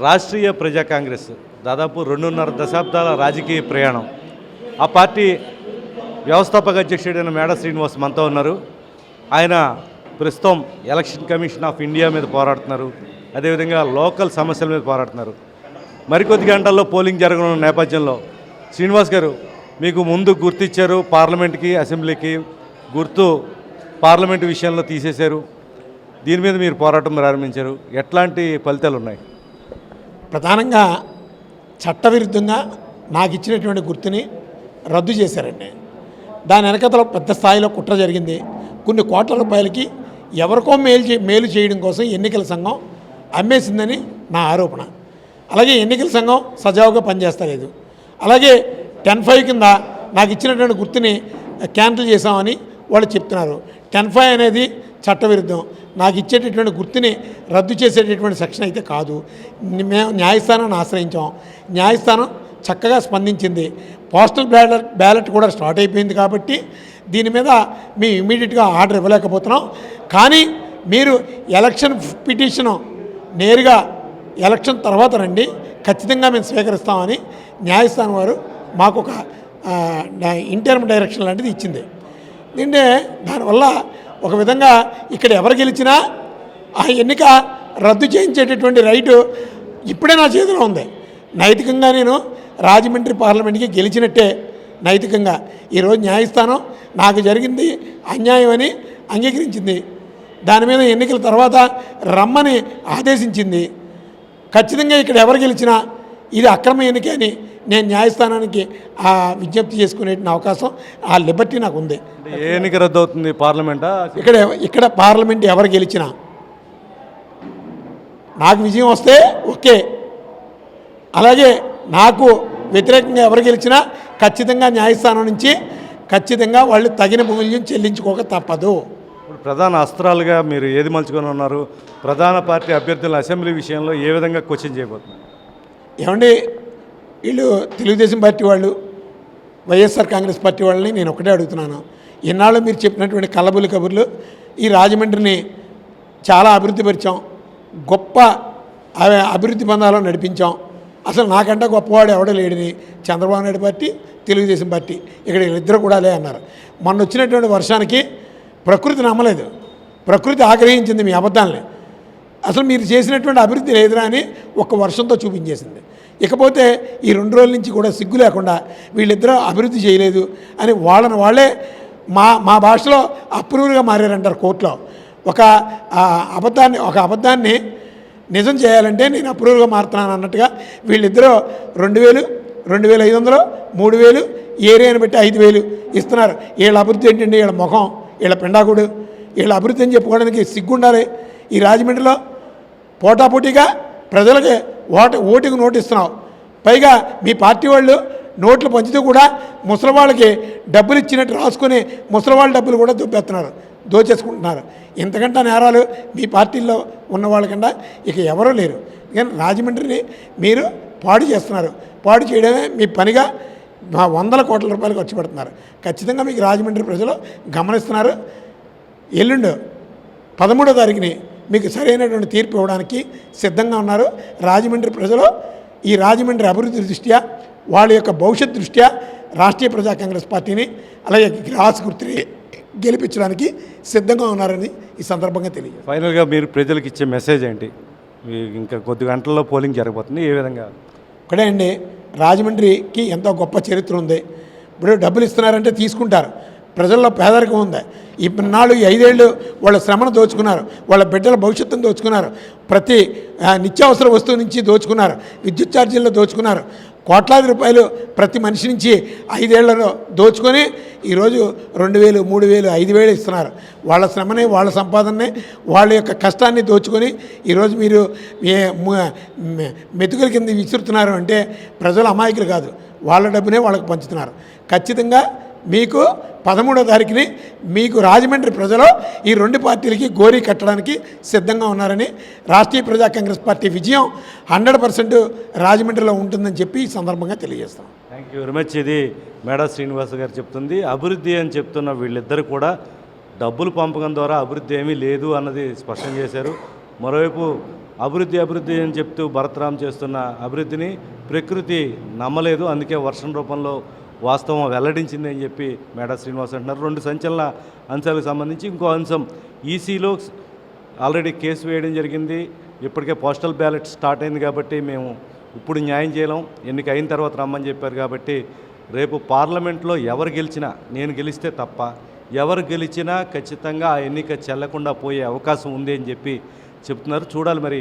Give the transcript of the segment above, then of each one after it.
రాష్ట్రీయ ప్రజా కాంగ్రెస్ దాదాపు రెండున్నర దశాబ్దాల రాజకీయ ప్రయాణం. ఆ పార్టీ వ్యవస్థాపక అధ్యక్షుడైన మేడ శ్రీనివాస్ మనతో ఉన్నారు. ఆయన ప్రస్తుతం ఎలక్షన్ కమిషన్ ఆఫ్ ఇండియా మీద పోరాడుతున్నారు. అదేవిధంగా లోకల్ సమస్యల మీద పోరాడుతున్నారు. మరికొద్ది గంటల్లో పోలింగ్ జరగనున్న నేపథ్యంలో శ్రీనివాస్ గారు మీకు ముందు గుర్తిచ్చారు పార్లమెంట్కి అసెంబ్లీకి గుర్తు పార్లమెంట్ విషయంలో తీసేశారు. దీని మీద మీరు పోరాటం ప్రారంభించారు. ఎట్లాంటి ఫలితాలు ఉన్నాయి ప్రధానంగా చట్టవిరుద్ధంగా నాకు ఇచ్చినటువంటి గుర్తుని రద్దు చేశారండి. దాని వెనకతలో పెద్ద స్థాయిలో కుట్ర జరిగింది. కొన్ని కోట్ల రూపాయలకి ఎవరికో మేలు చే మేలు చేయడం కోసం ఎన్నికల సంఘం అమ్మేసిందని నా ఆరోపణ. అలాగే ఎన్నికల సంఘం సజావుగా పనిచేస్తలేదు. అలాగే టెన్ ఫైవ్ కింద నాకు ఇచ్చినటువంటి గుర్తుని క్యాన్సిల్ చేశామని వాళ్ళు చెప్తున్నారు. టెన్ ఫైవ్ అనేది చట్టవిరుద్ధం. నాకు ఇచ్చేటటువంటి గుర్తుని రద్దు చేసేటటువంటి సెక్షన్ అయితే కాదు. మేము న్యాయస్థానాన్ని ఆశ్రయించాం. న్యాయస్థానం చక్కగా స్పందించింది. పోస్టల్ బ్యాలెట్ బ్యాలెట్ కూడా స్టార్ట్ అయిపోయింది కాబట్టి దీని మీద మేము ఇమీడియట్గా ఆర్డర్ ఇవ్వలేకపోతున్నాం. కానీ మీరు ఎలక్షన్ పిటిషన్ నేరుగా ఎలక్షన్ తర్వాత రండి. ఖచ్చితంగా మేము స్వీకరిస్తామని న్యాయస్థానం వారు మాకు ఒక ఇంటర్మ్ డైరెక్షన్ లాంటిది ఇచ్చింది. దీంటే దానివల్ల ఒక విధంగా ఇక్కడ ఎవరు గెలిచినా ఆ ఎన్నిక రద్దు చేయించేటటువంటి రైటు ఇప్పుడే నా చేతిలో ఉంది. నైతికంగా నేను రాజమండ్రి పార్లమెంట్కి గెలిచినట్టే నైతికంగా. ఈరోజు న్యాయస్థానం నాకు జరిగింది అన్యాయం అని అంగీకరించింది. దాని మీద ఎన్నికల తర్వాత రమ్మని ఆదేశించింది. ఖచ్చితంగా ఇక్కడ ఎవరు గెలిచినా ఇది అక్రమ ఎన్నిక అని నేను న్యాయస్థానానికి ఆ విజ్ఞప్తి చేసుకునే అవకాశం ఆ లిబర్టీ నాకు ఉంది. ఏ ఎన్నిక రద్దు అవుతుంది? పార్లమెంటా? ఇక్కడ ఇక్కడ పార్లమెంట్ ఎవరు గెలిచినా నాకు విజయం వస్తే ఓకే. అలాగే నాకు వ్యతిరేకంగా ఎవరు గెలిచినా ఖచ్చితంగా న్యాయస్థానం నుంచి ఖచ్చితంగా వాళ్ళు తగిన మూల్యం చెల్లించుకోక తప్పదు. ప్రధాన అస్త్రాలుగా మీరు ఏది మలుచుకొని ఉన్నారు? ప్రధాన పార్టీ అభ్యర్థుల అసెంబ్లీ విషయంలో ఏ విధంగా క్వశ్చన్ చేయబోతున్నారు? ఏమండి వీళ్ళు తెలుగుదేశం పార్టీ వాళ్ళు వైఎస్ఆర్ కాంగ్రెస్ పార్టీ వాళ్ళని నేను ఒకటే అడుగుతున్నాను. ఇన్నాళ్ళు మీరు చెప్పినటువంటి కలబులి కబుర్లు ఈ రాజమండ్రిని చాలా అభివృద్ధి పరిచాం. గొప్ప అభివృద్ధి బంధాలు నడిపించాం. అసలు నాకంటే గొప్పవాడు ఎవడో లేడని చంద్రబాబు నాయుడు పార్టీ తెలుగుదేశం పార్టీ. ఇక్కడ ఇద్దరు కూడా లే అన్నారు. మొన్న వచ్చినటువంటి వర్షానికి ప్రకృతి నమ్మలేదు. ప్రకృతి ఆగ్రహించింది మీ అబద్ధాలని. అసలు మీరు చేసినటువంటి అభివృద్ధి లేదురా అని ఒక్క వర్షంతో చూపించేసింది. ఇకపోతే ఈ రెండు రోజుల నుంచి కూడా సిగ్గు లేకుండా వీళ్ళిద్దరూ అభివృద్ధి చేయలేదు అని వాళ్ళని వాళ్ళే మా మా భాషలో అప్రూవ్గా మారారంటారు కోర్టులో. ఒక ఆ, అబద్ధాన్ని ఒక అబద్ధాన్ని నిజం చేయాలంటే నేను అప్రూవ్గా మారుతున్నాను అన్నట్టుగా వీళ్ళిద్దరూ రెండు వేలు రెండు వేల ఐదు వందలు మూడు వేలు ఏరియాని బట్టి ఐదు వేలు ఇస్తున్నారు. వీళ్ళ అభివృద్ధి ఏంటండి? వీళ్ళ ముఖం వీళ్ళ పిండాకుడు. వీళ్ళ అభివృద్ధి అని చెప్పుకోవడానికి సిగ్గుండాలి. ఈ రాజమండ్రిలో పోటాపోటీగా ప్రజలకి ఓట ఓటుకు నోటు ఇస్తున్నావు పైగా మీ పార్టీ వాళ్ళు నోట్లు పంచుతూ కూడా ముసలి వాళ్ళకి డబ్బులు ఇచ్చినట్టు రాసుకుని ముసలి వాళ్ళ డబ్బులు కూడా దొబ్బేస్తున్నారు దోచేసుకుంటున్నారు. ఇంతకంటే నేరాలు మీ పార్టీల్లో ఉన్న వాళ్ళకన్నా ఇక ఎవరూ లేరు. కానీ రాజమండ్రిని మీరు పాడు చేస్తున్నారు. పాడు చేయడమే మీ పనిగా మా వందల కోట్ల రూపాయలు ఖర్చు పెడుతున్నారు. ఖచ్చితంగా మీకు రాజమండ్రి ప్రజలు గమనిస్తున్నారు. ఎల్లుండు పదమూడో తారీఖుని మీకు సరైనటువంటి తీర్పు ఇవ్వడానికి సిద్ధంగా ఉన్నారు. రాజమండ్రి ప్రజలు ఈ రాజమండ్రి అభివృద్ధి దృష్ట్యా వాళ్ళ యొక్క భవిష్యత్ దృష్ట్యా రాష్ట్రీయ ప్రజా కాంగ్రెస్ పార్టీని అలాగే గ్రాస్ గుర్తుని గెలిపించడానికి సిద్ధంగా ఉన్నారని ఈ సందర్భంగా తెలియదు ఫైనల్గా మీరు ప్రజలకు ఇచ్చే మెసేజ్ ఏంటి? ఇంకా కొద్ది గంటల్లో పోలింగ్ జరగబోతుంది. ఏ విధంగా? ఒకటే అండి రాజమండ్రికి ఎంతో గొప్ప చరిత్ర ఉంది. ఇప్పుడు డబ్బులు ఇస్తున్నారంటే తీసుకుంటారు. ప్రజల్లో పేదరికం ఉంది. ఇప్పటి నాలుగు ఐదేళ్ళు వాళ్ళ శ్రమను దోచుకున్నారు. వాళ్ళ బిడ్డల భవిష్యత్తును దోచుకున్నారు. ప్రతి నిత్యావసర వస్తువు నుంచి దోచుకున్నారు. విద్యుత్ ఛార్జీల్లో దోచుకున్నారు. కోట్లాది రూపాయలు ప్రతి మనిషి నుంచి ఐదేళ్ళలో దోచుకొని ఈరోజు రెండు వేలు మూడు వేలు ఐదు వేలు ఇస్తున్నారు. వాళ్ళ శ్రమని వాళ్ళ సంపాదనని వాళ్ళ యొక్క కష్టాన్ని దోచుకొని ఈరోజు మీరు మెతుకుల కింద విసురుతున్నారు అంటే ప్రజలు అమాయకులు కాదు. వాళ్ళ డబ్బునే వాళ్ళకి పంచుతున్నారు. ఖచ్చితంగా మీకు పదమూడో తారీఖుని మీకు రాజమండ్రి ప్రజలు ఈ రెండు పార్టీలకి గోరీ కట్టడానికి సిద్ధంగా ఉన్నారని రాష్ట్రీయ ప్రజా కాంగ్రెస్ పార్టీ విజయం హండ్రెడ్ పర్సెంట్ రాజమండ్రిలో ఉంటుందని చెప్పి ఈ సందర్భంగా తెలియజేస్తాం. థ్యాంక్ యూ వెరీ మచ్ ఇది మేడా శ్రీనివాస్ గారు చెప్తుంది. అభివృద్ధి అని చెప్తున్న వీళ్ళిద్దరు కూడా డబ్బులు పంపకం ద్వారా అభివృద్ధి ఏమీ లేదు అన్నది స్పష్టం చేశారు. మరోవైపు అభివృద్ధి అభివృద్ధి అని చెప్తూ భరతరామ్ చేస్తున్న అభివృద్ధిని ప్రకృతి నమ్మలేదు. అందుకే వర్షం రూపంలో వాస్తవం వెల్లడించింది అని చెప్పి మేడా శ్రీనివాస్ అంటున్నారు. రెండు సంచలన అంశాలకు సంబంధించి ఇంకో అంశం ఈసీలో ఆల్రెడీ కేసు వేయడం జరిగింది. ఇప్పటికే పోస్టల్ బ్యాలెట్ స్టార్ట్ అయింది కాబట్టి మేము ఇప్పుడు న్యాయం చేయలేం. ఎన్నిక అయిన తర్వాత రమ్మని చెప్పారు కాబట్టి రేపు పార్లమెంట్లో ఎవరు గెలిచినా నేను గెలిస్తే తప్ప ఎవరు గెలిచినా ఖచ్చితంగా ఆ ఎన్నిక చెల్లకుండా పోయే అవకాశం ఉంది అని చెప్పి చెప్తున్నారు. చూడాలి మరి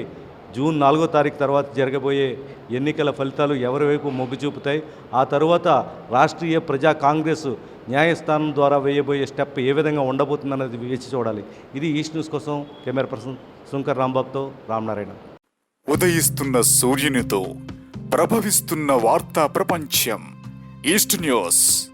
జూన్ నాలుగో తారీఖు తర్వాత జరగబోయే ఎన్నికల ఫలితాలు ఎవరి వైపు మొగ్గు చూపుతాయి? ఆ తరువాత రాష్ట్రీయ ప్రజా కాంగ్రెస్ న్యాయస్థానం ద్వారా వేయబోయే స్టెప్ ఏ విధంగా ఉండబోతుందన్నది వేచి చూడాలి. ఇది ఈస్ట్ న్యూస్ కోసం కెమెరా పర్సన్ శంకర్ రాంబాబుతో రామనారాయణ. ఉదయిస్తున్న సూర్యునితో ప్రభవిస్తున్న వార్తా ప్రపంచం. East news.